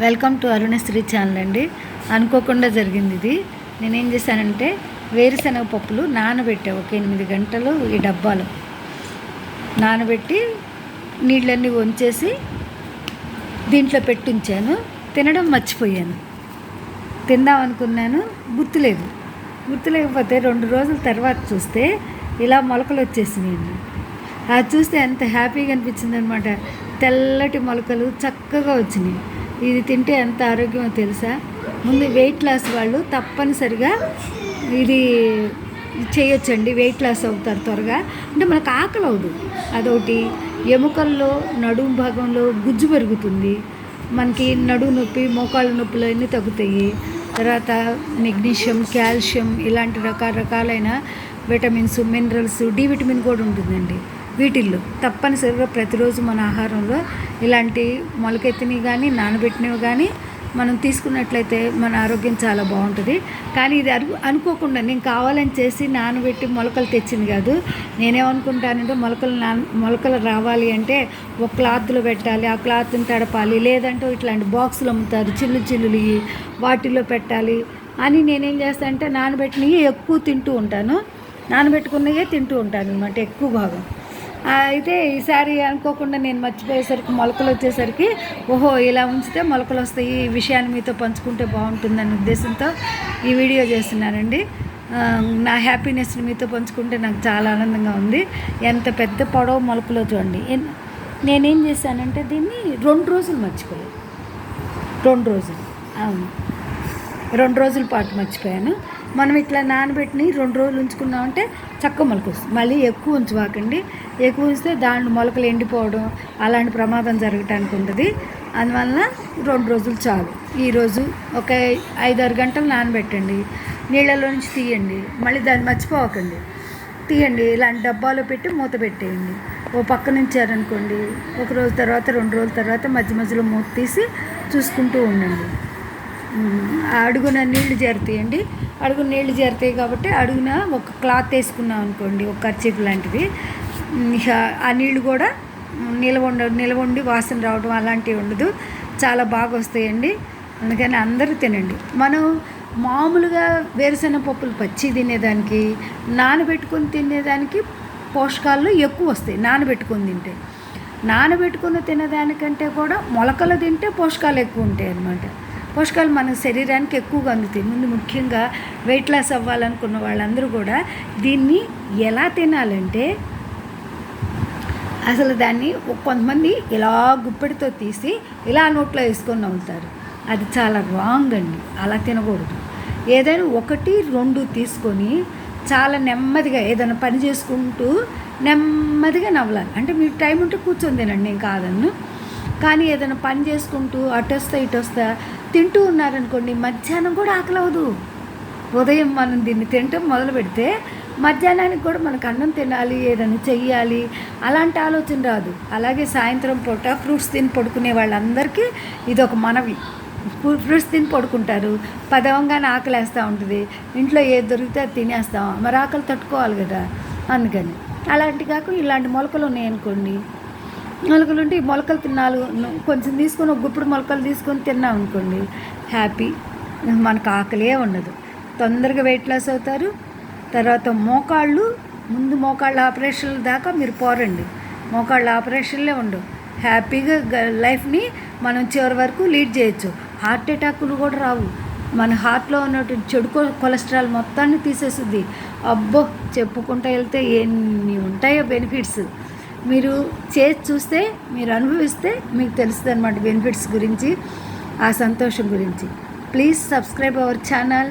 Welcome to Arunasri channel అండి. అనుకోకుండా జరిగింది ఇది. నేనేం చేశానంటే వేరుశనగ పప్పులు నానబెట్టా ఒక ఎనిమిది గంటలు ఈ డబ్బాలు. నానబెట్టి నీళ్ళన్నీ వంచేసి దీంట్లో పెట్టించాను. తినడం మర్చిపోయాను. తిందాం అనుకున్నాను. గుర్తులేదు గుర్తులేకపోతే రెండు రోజుల తర్వాత చూస్తే ఇలా మొలకలు వచ్చేసినాయండి. అది చూస్తే ఎంత హ్యాపీగా అనిపించింది అనమాట తెల్లటి మొలకలు చక్కగా వచ్చినాయి. ఇది తింటే ఎంత ఆరోగ్యమో తెలుసా? ముందు వెయిట్ లాస్ వాళ్ళు తప్పనిసరిగా ఇది చేయొచ్చండి వెయిట్ లాస్ అవుతారు త్వరగా. అంటే మనకు ఆకలి అవదు అదొకటి. ఎముకల్లో నడుము భాగంలో గుజ్జు పెరుగుతుంది. మనకి నడుము నొప్పి మోకాళ్ళ నొప్పులు అన్నీ తగ్గుతాయి. తర్వాత మెగ్నీషియం కాల్షియం ఇలాంటి రకరకాలైన విటమిన్స్ మినరల్స్ డి విటమిన్ కూడా ఉంటుందండి. వీటిల్లో తప్పనిసరిగా ప్రతిరోజు మన ఆహారంలో ఇలాంటి మొలకెత్తినవి కానీ నానబెట్టినవి కానీ మనం తీసుకున్నట్లయితే మన ఆరోగ్యం చాలా బాగుంటుంది. కానీ ఇది అను అనుకోకుండా నేను కావాలని చేసి నానబెట్టి మొలకలు తెచ్చింది కాదు. నేనేమనుకుంటానంటే మొలకలు నాన మొలకలు రావాలి అంటే ఒక క్లాత్లో పెట్టాలి ఆ క్లాత్ని తడపాలి లేదంటే ఇట్లాంటి బాక్సులు అమ్ముతారు చిల్లు చిల్లులు వాటిల్లో పెట్టాలి అని నేనేం చేస్తానంటే నానబెట్టినవి ఎక్కువ తింటూ ఉంటాను. నానబెట్టుకున్నవే తింటూ ఉంటాను అనమాట ఎక్కువ భాగం. అయితే ఈసారి అనుకోకుండా నేను మర్చిపోయేసరికి మొలకలు వచ్చేసరికి ఓహో ఇలా ఉంచితే మొలకలు వస్తాయి ఈ విషయాన్ని మీతో పంచుకుంటే బాగుంటుందనే ఉద్దేశంతో ఈ వీడియో చేస్తున్నానండి. నా హ్యాపీనెస్ని మీతో పంచుకుంటే నాకు చాలా ఆనందంగా ఉంది. ఎంత పెద్ద పొడవు మొలకలో చూడండి. నేనేం చేశానంటే దీన్ని రెండు రోజులు మర్చిపోయాను. రెండు రోజులు. అవును. రెండు రోజుల పాటు మర్చిపోయాను. మనం ఇట్లా నానబెట్టిని రెండు రోజులు ఉంచుకున్నామంటే చక్క మొలక వస్తుంది. మళ్ళీ ఎక్కువ ఉంచువాకండి. ఎక్కువ ఉంచితే దాంట్లో మొలకలు ఎండిపోవడం అలాంటి ప్రమాదం జరగటానికి ఉంటుంది. అందువలన రెండు రోజులు చాలు. ఈరోజు ఒక ఐదారు గంటలు నానబెట్టండి. నీళ్ళలో నుంచి తీయండి. మళ్ళీ దాన్ని మర్చిపోవకండి తీయండి. ఇలాంటి డబ్బాలో పెట్టి మూత పెట్టేయండి. ఓ పక్క నుంచారనుకోండి ఒక రోజు తర్వాత రెండు రోజుల తర్వాత మధ్య మధ్యలో మూత తీసి చూసుకుంటూ ఉండండి. అడుగున నీళ్ళు చేరుతాయండి అడుగున నీళ్ళు చేరుతాయి కాబట్టి అడుగున ఒక క్లాత్ వేసుకున్నాం అనుకోండి ఒక కర్చీఫ్ లాంటిది. ఆ నీళ్ళు కూడా నిలవండ నిలవండి వాసన రావడం అలాంటివి ఉండదు. చాలా బాగా వస్తాయండి. అందుకని అందరూ తినండి. మనం మామూలుగా వేరుశెనగ పప్పులు పచ్చి తినేదానికి నానబెట్టుకొని తినేదానికి పోషకాలు ఎక్కువ వస్తాయి నానబెట్టుకొని తింటే. నానబెట్టుకుని తినేదానికంటే కూడా మొలకలు తింటే పోషకాలు ఎక్కువ ఉంటాయి అన్నమాట పోషకాలు మన శరీరానికి ఎక్కువగా అందుతాయి. ముందు ముఖ్యంగా వెయిట్ లాస్ అవ్వాలనుకున్న వాళ్ళందరూ కూడా దీన్ని ఎలా తినాలంటే అసలు దాన్ని కొంతమంది ఇలా గుప్పెడితో తీసి ఇలా నోట్లో వేసుకొని నవ్వుతారు. అది చాలా రాంగ్ అండి. అలా తినకూడదు. ఏదైనా ఒకటి రెండు తీసుకొని చాలా నెమ్మదిగా ఏదైనా పని చేసుకుంటూ నెమ్మదిగా నవ్వాలి. అంటే మీకు టైం ఉంటే కూర్చొని తినండి నేను కాదన్ను. కానీ ఏదైనా పని చేసుకుంటూ అటు వస్తా ఇటు వస్తా తింటూ ఉన్నారనుకోండి మధ్యాహ్నం కూడా ఆకలి అవ్వదు ఉదయం మనం దీన్ని తినటం మొదలు పెడితే మధ్యాహ్నానికి కూడా మనకు అన్నం తినాలి ఏదైనా చెయ్యాలి అలాంటి ఆలోచన రాదు. అలాగే సాయంత్రం పూట ఫ్రూట్స్ తిని పడుకునే వాళ్ళందరికీ ఇది ఒక మనవి ఫ్రూట్స్ తిని పడుకుంటారు పదవంగానే ఆకలేస్తూ ఉంటుంది ఇంట్లో ఏది దొరికితే అది తినేస్తాం మరి ఆకలి తట్టుకోవాలి కదా అందుకని. అలాంటి కాకుండా ఇలాంటి మొలకలు ఉన్నాయనుకోండి మొలకలు ఉంటే ఈ మొలకలు తిన్నాలు కొంచెం తీసుకొని ఒక గుప్పుడు మొలకలు తీసుకొని తిన్నాం అనుకోండి హ్యాపీ. మనకు ఆకలే ఉండదు. తొందరగా వెయిట్ లాస్ అవుతారు. తర్వాత మోకాళ్ళు ముందు మోకాళ్ళ ఆపరేషన్ల దాకా మీరు పోరండి. మోకాళ్ళ ఆపరేషన్లే ఉండవు. హ్యాపీగా లైఫ్ని మనం చివరి వరకు లీడ్ చేయొచ్చు. హార్ట్ అటాకులు కూడా రావు. మన హార్ట్లో ఉన్నటువంటి చెడు కొలెస్ట్రాల్ మొత్తాన్ని తీసేస్తుంది అబ్బో! చెప్పుకుంటూ వెళ్తే ఎన్ని ఉంటాయో బెనిఫిట్స్ మీరు చేసి చూస్తే మీరు అనుభవిస్తే మీకు తెలుస్తుంది అనమాట బెనిఫిట్స్ గురించి ఆ సంతోషం గురించి. Please subscribe our channel